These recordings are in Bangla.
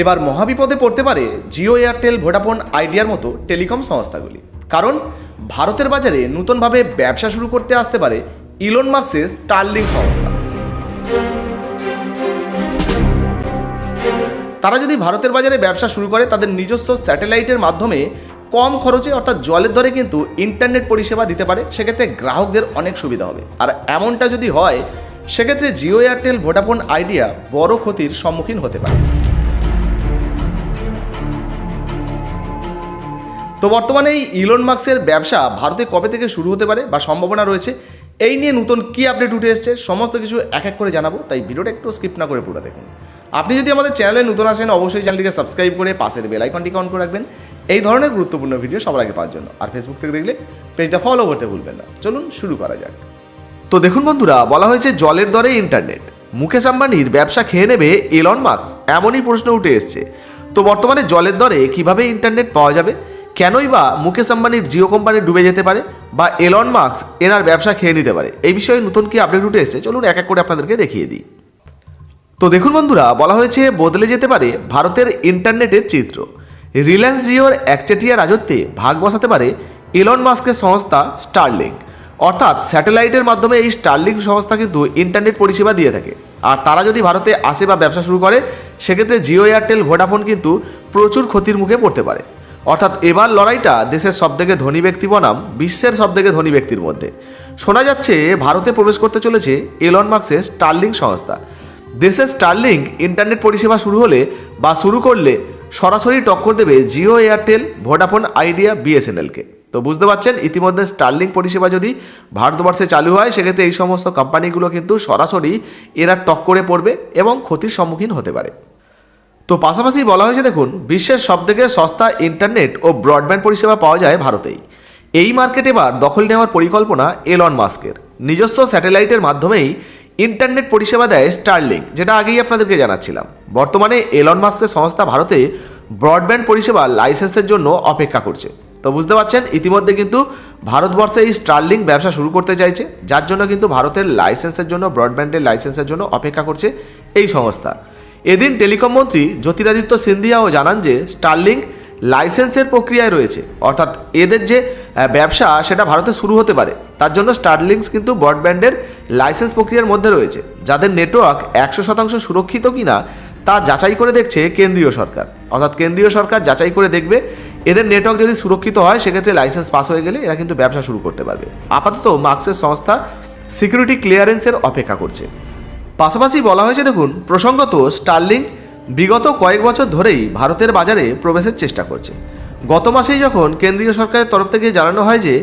এবার মহাবিপদে পড়তে পারে জিও এয়ারটেল ভোডাফোন আইডিয়ার মতো টেলিকম সংস্থাগুলি। কারণ ভারতের বাজারে নতুনভাবে ব্যবসা শুরু করতে আসতে পারে ইলন মার্কসের স্টার্লিং সংস্থা। তারা যদি ভারতের বাজারে ব্যবসা শুরু করে, তাদের নিজস্ব স্যাটেলাইটের মাধ্যমে কম খরচে, অর্থাৎ জলের দরে কিন্তু ইন্টারনেট পরিষেবা দিতে পারে, সেক্ষেত্রে গ্রাহকদের অনেক সুবিধা হবে। আর এমনটা যদি হয়, সেক্ষেত্রে জিও এয়ারটেল ভোডাফোন আইডিয়া বড় ক্ষতির সম্মুখীন হতে পারে। তো বর্তমানে এই ইলন মার্কসের ব্যবসা ভারতে কবে থেকে শুরু হতে পারে বা সম্ভাবনা রয়েছে, এই নিয়ে নতুন কি আপডেট উঠে এসছে, সমস্ত কিছু এক এক করে জানাব, তাই ভিডিওটা একটু স্কিপ না করে পুরো দেখুন। আপনি যদি আমাদের চ্যানেলে নতুন আসেন, অবশ্যই চ্যানেলটিকে সাবস্ক্রাইব করে পাশের বেল আইকনটিকে অন করে রাখবেন। এই ধরনের গুরুত্বপূর্ণ ভিডিও সবার আগে পাওয়ার জন্য। আর ফেসবুক থেকে দেখলে পেজটা ফলো করতে ভুলবেন না। চলুন শুরু করা যাক। তো দেখুন বন্ধুরা, বলা হয়েছে জলের দরে ইন্টারনেট মুকেশ আম্বানির ব্যবসা খেয়ে নেবে এলন মার্কস এমনই প্রশ্ন উঠে এসছে। তো বর্তমানে জলের দরে কীভাবে ইন্টারনেট পাওয়া যাবে? কেনই বা মুকেশ আম্বানির জিও কোম্পানি ডুবে যেতে পারে বা এলন মার্কস এনার ব্যবসা খেয়ে নিতে পারে? এই বিষয়ে নতুন কি আপডেট উঠে এসছে? চলুন এক এক করে আপনাদেরকে দেখিয়ে দিই। তো দেখুন বন্ধুরা, বলা হয়েছে বদলে যেতে পারে ভারতের ইন্টারনেটের চিত্র। রিলায়েন্স জিওর একচেটিয়া রাজত্বে ভাগ বসাতে পারে ইলন মাস্কের সংস্থা স্টারলিংক অর্থাৎ স্যাটেলাইটের মাধ্যমে এই স্টারলিংক সংস্থা কিন্তু ইন্টারনেট পরিষেবা দিয়ে থাকে। আর তারা যদি ভারতে আসে বা ব্যবসা শুরু করে, সেক্ষেত্রে জিও এয়ারটেল, ভোডাফোন কিন্তু প্রচুর ক্ষতির মুখে পড়তে পারে। অর্থাৎ এবার লড়াইটা দেশের সবথেকে ধনী ব্যক্তি বনাম বিশ্বের সবথেকে ধনী ব্যক্তির মধ্যে। শোনা যাচ্ছে, ভারতে প্রবেশ করতে চলেছে এলন মার্কসের স্টারলিংক সংস্থা। দেশের স্টারলিংক ইন্টারনেট পরিষেবা শুরু হলে বা শুরু করলে সরাসরি টক্কর দেবে জিও এয়ারটেল ভোডাফোন আইডিয়া বিএসএনএলকে তো বুঝতে পারছেন, ইতিমধ্যে স্টারলিংক পরিষেবা যদি ভারতবর্ষে চালু হয়, সেক্ষেত্রে এই সমস্ত কোম্পানিগুলো কিন্তু সরাসরি এরা টক্করে পড়বে এবং ক্ষতির সম্মুখীন হতে পারে। তো পাশাপাশি বলা হয়েছে, দেখুন, বিশ্বের সবথেকে সস্তা ইন্টারনেট ও ব্রডব্যান্ড পরিষেবা পাওয়া যায় ভারতেই। এই মার্কেট এবার দখল নেওয়ার পরিকল্পনা এলন মাস্কের নিজস্ব স্যাটেলাইটের মাধ্যমেই ইন্টারনেট পরিষেবা দেয় স্টারলিংক যেটা আগেই আপনাদেরকে জানাচ্ছিলাম। বর্তমানে এলন মাস্কের সংস্থা ভারতে ব্রডব্যান্ড পরিষেবা লাইসেন্সের জন্য অপেক্ষা করছে। তো বুঝতে পারছেন, ইতিমধ্যে কিন্তু ভারতবর্ষে এই স্টারলিংক ব্যবসা শুরু করতে চাইছে, যার জন্য কিন্তু ভারতের লাইসেন্সের জন্য, ব্রডব্যান্ডের লাইসেন্সের জন্য অপেক্ষা করছে এই সংস্থা। এদিন টেলিকম মন্ত্রী জ্যোতিরাদিত্য সিন্ধিয়াও জানান যে স্টারলিংক লাইসেন্সের প্রক্রিয়ায় রয়েছে। অর্থাৎ এদের যে ব্যবসা, সেটা ভারতে শুরু হতে পারে। তার জন্য স্টারলিংস কিন্তু ব্রডব্যান্ডের লাইসেন্স প্রক্রিয়ার মধ্যে রয়েছে, যাদের নেটওয়ার্ক একশো শতাংশ সুরক্ষিত কিনা তা যাচাই করে দেখছে কেন্দ্রীয় সরকার। অর্থাৎ কেন্দ্রীয় সরকার যাচাই করে দেখবে, এদের নেটওয়ার্ক যদি সুরক্ষিত হয়, সেক্ষেত্রে লাইসেন্স পাস হয়ে গেলে এরা কিন্তু ব্যবসা শুরু করতে পারবে। আপাতত মার্কসের সংস্থা সিকিউরিটি ক্লিয়ারেন্সের অপেক্ষা করছে। পাশাপাশি বলা হয়েছে, দেখুন, প্রসঙ্গত স্টার্লিং বিগত কয়েক বছর ধরেই ভারতের বাজারে প্রবেশের চেষ্টা করছে। গত মাসেই যখন কেন্দ্রীয় সরকারের তরফ থেকে জানানো হয় যে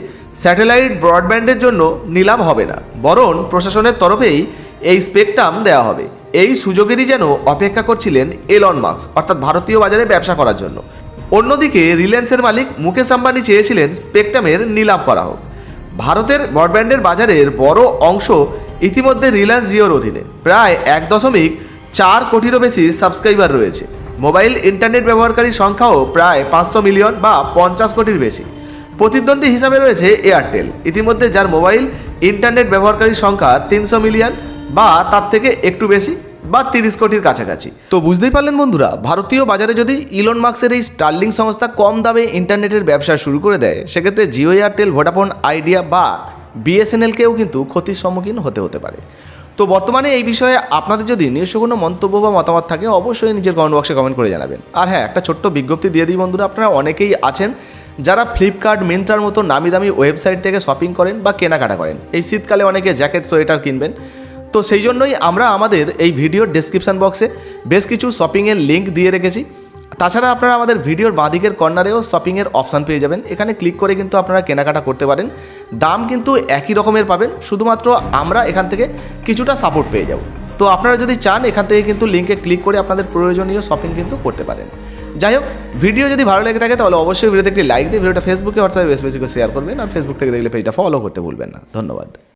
স্যাটেলাইট ব্রডব্যান্ডের জন্য নিলাম হবে না, বরং প্রশাসনের তরফেই এই স্পেকট্রাম দেওয়া হবে। এই সুযোগেরই যেন অপেক্ষা করছিলেন এলন মার্কস অর্থাৎ ভারতীয় বাজারে ব্যবসা করার জন্য। অন্যদিকে রিলায়েন্সের মালিক মুকেশ আম্বানি চেয়েছিলেন স্পেকট্রামের নিলাম করা হোক। ভারতের ব্রডব্যান্ডের বাজারের বড় অংশ ইতিমধ্যে রিলায়েন্স জিওর অধীনে প্রায় এক দশমিক চার কোটিরও বেশি সাবস্ক্রাইবার রয়েছে। মোবাইল, ইন্টারনেট ব্যবহারকারীর সংখ্যাও প্রায় পাঁচশো মিলিয়ন বা পঞ্চাশ কোটির বেশি। প্রতিদ্বন্দ্বী হিসাবে রয়েছে এয়ারটেল। ইতিমধ্যে যার মোবাইল, ইন্টারনেট ব্যবহারকারীর সংখ্যা তিনশো মিলিয়ন বা তার থেকে একটু বেশি বা তিরিশ কোটির কাছাকাছি। তো বুঝতেই পারলেন বন্ধুরা, ভারতীয় বাজারে যদি ইলন মার্কসের এই স্টার্লিং সংস্থা কম দামে ইন্টারনেটের ব্যবসা শুরু করে দেয়, সেক্ষেত্রে জিও, এয়ারটেল, ভোডাফোন, আইডিয়া বা বিএসএনএলকেও কিন্তু ক্ষতির সম্মুখীন হতে হতে পারে। তো বর্তমানে এই বিষয়ে আপনাদের যদি নিজস্ব কোনো মন্তব্য বা মতামত থাকে, অবশ্যই নিজের কমেন্ট বক্সে কমেন্ট করে জানাবেন। আর হ্যাঁ একটা ছোট্ট বিজ্ঞপ্তি দিয়ে দিই বন্ধুরা, আপনারা অনেকেই আছেন যারা ফ্লিপকার্ট মিন্ত্রার মতো নামি দামি ওয়েবসাইট থেকে শপিং করেন বা কেনাকাটা করেন। এই শীতকালে অনেকে জ্যাকেট সোয়েটার কিনবেন। তো সেই জন্যই আমরা আমাদের এই ভিডিওর ডেসক্রিপশন বক্সে বেশ কিছু শপিংয়ের লিঙ্ক দিয়ে রেখেছি। তাছাড়া আপনারা আমাদের ভিডিওর বাঁদিকের কর্নারেও শপিংয়ের অপশান পেয়ে যাবেন। এখানে ক্লিক করে কিন্তু আপনারা কেনাকাটা করতে পারেন। দাম কিন্তু একই রকমের পাবেন, শুধুমাত্র আমরা এখান থেকে কিছুটা সাপোর্ট পেয়ে যাব। তো আপনারা যদি চান, এখান থেকে কিন্তু লিঙ্কে ক্লিক করে আপনাদের প্রয়োজনীয় শপিং কিন্তু করতে পারেন। যাই হোক ভিডিও যদি ভালো লেগে থাকে, তাহলে অবশ্যই ভিডিওতে একটি লাইক দিয়ে ভিডিওটা ফেসবুকে হোয়াটসঅ্যাপে বেশ বেশি করে শেয়ার করবেন, আর ফেসবুক থেকে দেখলে পেজটা ফলো করতে ভুলবেন না। ধন্যবাদ।